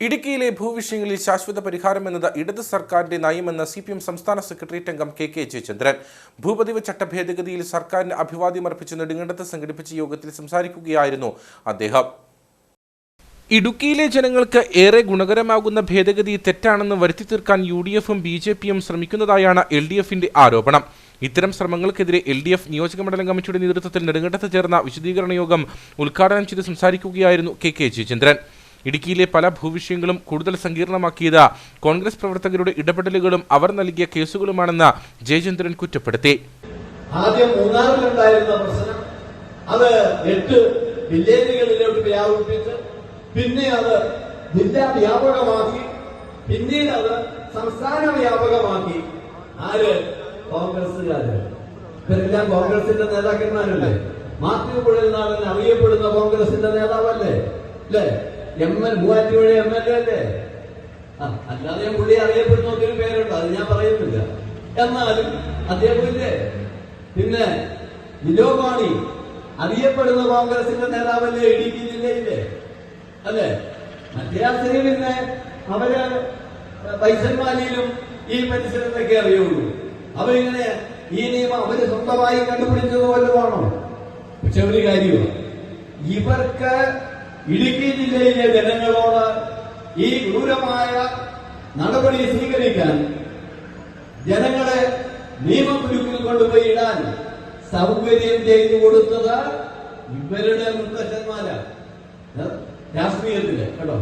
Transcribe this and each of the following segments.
ഇടുക്കിയിലെ ഭൂവിഷയങ്ങളിൽ ശാശ്വത പരിഹാരം എന്നത് ഇടത് സർക്കാരിന്റെ നയമെന്ന് സി പി എം സംസ്ഥാന സെക്രട്ടേറിയറ്റ് അംഗം കെ കെ ജയചന്ദ്രൻ. ഭൂപതിവ് ചട്ട ഭേദഗതിയിൽ സർക്കാരിന് അഭിവാദ്യം അർപ്പിച്ച് നെടുങ്കണ്ടത്ത് സംഘടിപ്പിച്ച യോഗത്തിൽ സംസാരിക്കുകയായിരുന്നു അദ്ദേഹം. ഇടുക്കിയിലെ ജനങ്ങൾക്ക് ഏറെ ഗുണകരമാകുന്ന ഭേദഗതി തെറ്റാണെന്ന് വരുത്തി തീർക്കാൻ യു ഡി എഫും ബി ജെ പിയും ശ്രമിക്കുന്നതായാണ് എൽ ഡി എഫിന്റെ ആരോപണം. ഇത്തരം ശ്രമങ്ങൾക്കെതിരെ എൽ ഡി എഫ് നിയോജകമണ്ഡലം കമ്മിറ്റിയുടെ നേതൃത്വത്തിൽ നെടുങ്കണ്ടത്ത് ചേർന്ന വിശദീകരണ യോഗം ഉദ്ഘാടനം ചെയ്ത് സംസാരിക്കുകയായിരുന്നു കെ കെ ജയചന്ദ്രൻ. ഇടുക്കിയിലെ പല ഭൂവിഷയങ്ങളും കൂടുതൽ സങ്കീർണമാക്കിയത് കോൺഗ്രസ് പ്രവർത്തകരുടെ ഇടപെടലുകളും അവർ നൽകിയ കേസുകളുമാണെന്ന് ജയചന്ദ്രൻ കുറ്റപ്പെടുത്തി. ആദ്യം മൂന്നാറിലുണ്ടായിരുന്ന പ്രശ്നം അത് എട്ട് വില്ലേജുകളിലോട്ട് വ്യാപിപ്പിച്ച് പിന്നെ അത് ജില്ലാ വ്യാപകമാക്കി പിന്നീട് അത് സംസ്ഥാന വ്യാപകമാക്കി. ആര്? കോൺഗ്രസുകാര് ഇവരെല്ലാം കോൺഗ്രസിന്റെ നേതാക്കന്മാരല്ലേ? മാത്യു കുഴൽനാടൻ അറിയപ്പെടുന്ന കോൺഗ്രസിന്റെ നേതാവല്ലേ? അല്ലേ? M L Muvattupuzha M L A അല്ലേ? ആ, അല്ലാതെ ഞാൻ പുള്ളി അറിയപ്പെടുന്ന ഒത്തിരി പേരുണ്ട്. അത് ഞാൻ പറയുന്നില്ല. എന്നാലും അദ്ദേഹമില്ലേ പിന്നെ വിലോമാണി അറിയപ്പെടുന്ന കോൺഗ്രസിന്റെ നേതാവല്ലേ ഇടുക്കി ജില്ലയിലെ? അല്ലേ? മറ്റേ സ്ത്രീ പിന്നെ അവർ പൈസന്മാലിയിലും ഈ പരിസരത്തൊക്കെ അറിയുള്ളൂ. അവരിങ്ങനെ ഈ നിയമം അവർ സ്വന്തമായി കണ്ടുപിടിച്ചത് വല്ലതുമാണോ പക്ഷെ ഒരു കാര്യമാണ്. ഇവർക്ക് ഇടുക്കി ജില്ലയിലെ ജനങ്ങളോട് ഈ ക്രൂരമായ നടപടി സ്വീകരിക്കാൻ ജനങ്ങളെ നിയമക്കുരുക്കിൽ കൊണ്ടുപോയി ഇടാൻ സൗകര്യം ചെയ്തു കൊടുത്തത് ഇവരുടെ മുത്തച്ഛന്മാരാണ്? രാഷ്ട്രീയത്തിൽ കേട്ടോ.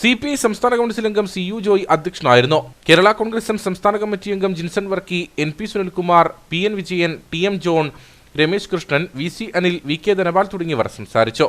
സി പി ഐ സംസ്ഥാന കൗൺസിൽ അംഗം സി യു ജോയ് അധ്യക്ഷനായിരുന്നു. കേരള കോൺഗ്രസ് എം സംസ്ഥാന കമ്മിറ്റി അംഗം Jinson Varkey N P Sunilkumar P N Vijayan T M John Ramesh Krishnan V C Anil V K Dhanapal തുടങ്ങിയവർ സംസാരിച്ചു.